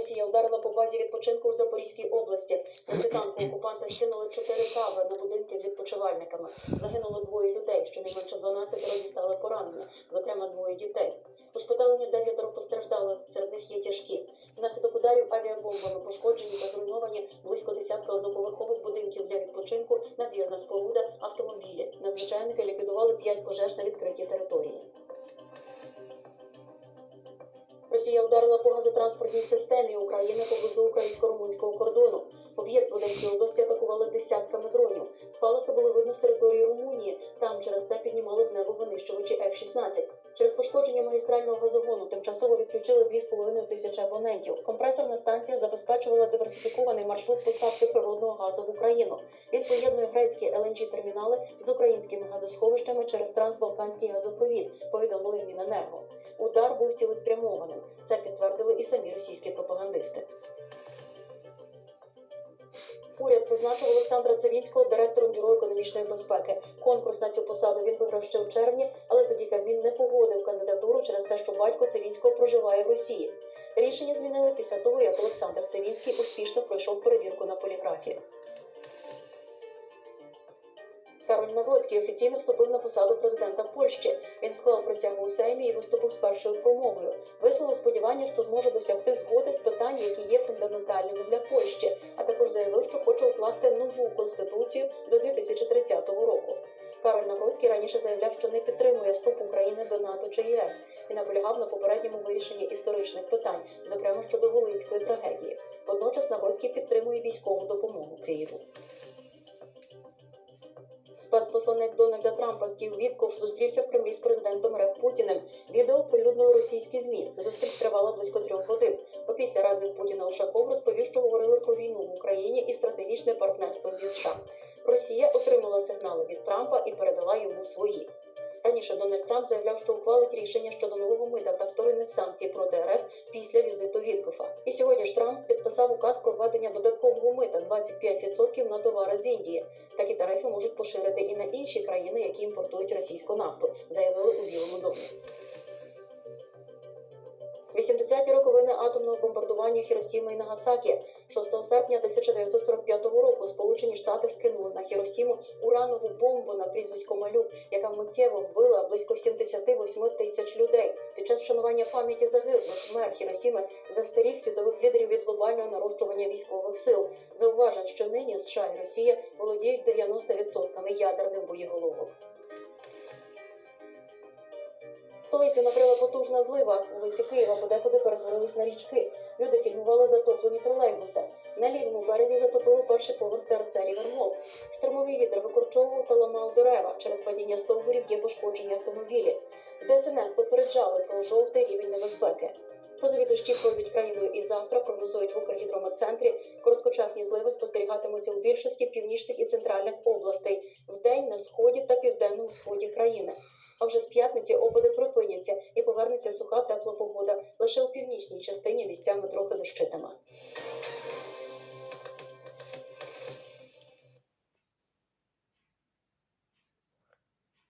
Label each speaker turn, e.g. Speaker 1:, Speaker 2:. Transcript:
Speaker 1: Росія ударила по базі відпочинку у Запорізькій області. На світанку окупанти скинули чотири кави на будинки з відпочивальниками. Загинуло двоє людей, щонайменше 12 дістали поранення, зокрема двоє дітей. Ушпиталені дев'ятеро постраждали, серед них є тяжкі. Внаслідок ударів авіабомбами пошкоджені та зруйновані близько десятка одноповерхових будинків для відпочинку, надвірна споруда, автомобілі. Надзвичайники ліквідували п'ять пожеж на відкритій території. Росія ударила по газотранспортній системі України поблизу українсько-румунського кордону. Об'єкт в Одеській області атакували десятками дронів. Спалахи були видно з території Румунії. Там через це піднімали в небо винищувачі F-16. Через пошкодження магістрального газогону тимчасово відключили 2,5 тисячі абонентів. Компресорна станція забезпечувала диверсифікований маршрут поставки природного газу в Україну. Він поєднує грецькі lng термінали з українськими газосховищами через трансбалканський газопровід. Повідомили Міненерго. Удар був цілеспрямованим. Це підтвердили і самі російські пропагандисти. Уряд призначив Олександра Цивінського директором бюро економічної безпеки. Конкурс на цю посаду він виграв ще в червні, але тоді Кабмін не погодив кандидатуру через те, що батько Цивінського проживає в Росії. Рішення змінили після того, як Олександр Цивінський успішно пройшов перевірку на поліграфі. Кароль Навроцький офіційно вступив на посаду президента Польщі. Він склав присягу у Сеймі і виступив з першою промовою. Висловив сподівання, що зможе досягти згоди з питань, які є фундаментальними для Польщі, а також заявив, що хоче укласти нову конституцію до 2030 року. Кароль Навроцький раніше заявляв, що не підтримує вступ України до НАТО чи ЄС і наполягав на попередньому вирішенні історичних питань, зокрема щодо Волинської трагедії. Водночас Навроцький підтримує військову допомогу Києву. Спецпосланець Дональда Трампа Стів Вітков зустрівся в Кремлі з президентом РФ Путіним. Відео оприлюднили російські змі. Зустріч тривала близько трьох годин. Опісля радник Путіна Ушаков розповів, що говорили про війну в Україні і стратегічне партнерство зі США. Росія отримала сигнали від Трампа і передала йому свої. Раніше Дональд Трамп заявляв, що ухвалить рішення щодо нового мита та вторинних санкцій проти РФ після візиту Віткофа. І сьогодні ж Трамп підписав указ про введення додаткового мита 25% на товари з Індії. Такі тарифи можуть поширити і на інші країни, які імпортують російську нафту, заявили у Білому домі. 80-ті роковини атомного бомбардування Хіросіми і Нагасакі 6 серпня 1945 року Сполучені Штати скинули на Хіросіму уранову бомбу на прізвисько Малюк, яка миттєво вбила близько 78 тисяч людей. Під час вшанування пам'яті загиблих мер Хіросіми застеріг світових лідерів від глобального нарощування військових сил. Зауважив, що нині США і Росія володіють 90% ядерних боєголовок. Столицю накрила потужна злива. Вулиці Києва подекуди перетворились на річки. Люди фільмували затоплені тролейбуси. На лівому березі затопили перший поверх ТРЦ Рівермол. Штормовий вітер викорчовував та ламав дерева. Через падіння стовбурів є пошкоджені автомобілі. ДСНС попереджали про жовтий рівень небезпеки. Позові дощі пройдуть країною і завтра, прогнозують в Укргідрометцентрі. Короткочасні зливи спостерігатимуться у більшості північних і центральних областей, вдень на сході та південному сході країни. А вже з п'ятниці опади припиняться і повернеться суха тепла погода. Лише у північній частині місцями трохи.